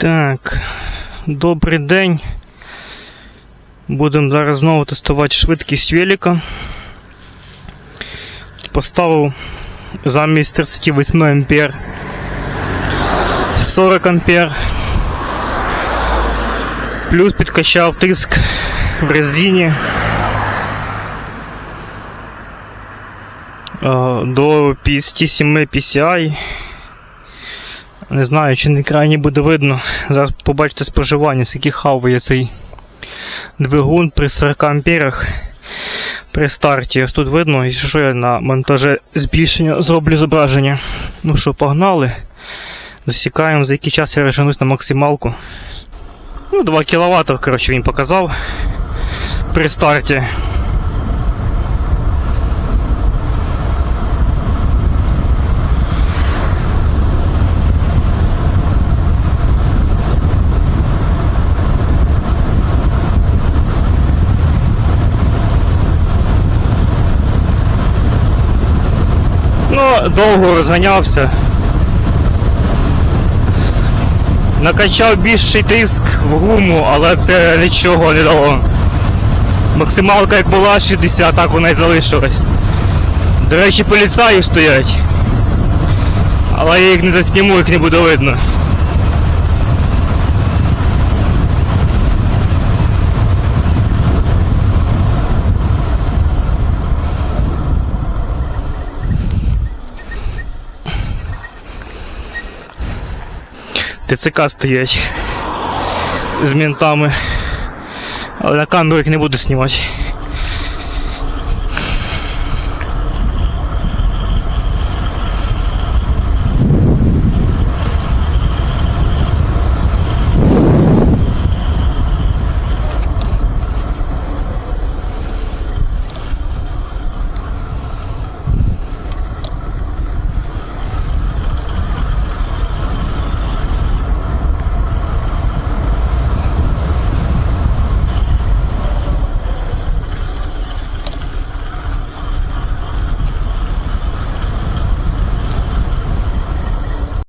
Так, добрий день. Будемо зараз знову тестувати швидкість велика. Поставив замість 38 ампер 40 ампер. Плюс підкачав тиск в резині е, до 57 PCI. Не знаю, чи на екрані буде видно. Зараз побачите споживання, скільки хаває цей двигун при 40 амперах при старті. Ось тут видно, і що я на монтаже збільшення зроблю зображення. Ну що, погнали. Засікаємо, за який час я розженусь на максималку. Ну, 2 кВт, коротше, він показав при старті. Довго розганявся. Накачав більший тиск в гуму, але це нічого не дало. Максималка як була 60, так вона й залишилась. До речі, поліцаї стоять. Але я їх не засніму, їх не буде видно. ТЦК стоять з ментами. Але на камеру їх не буду знімати.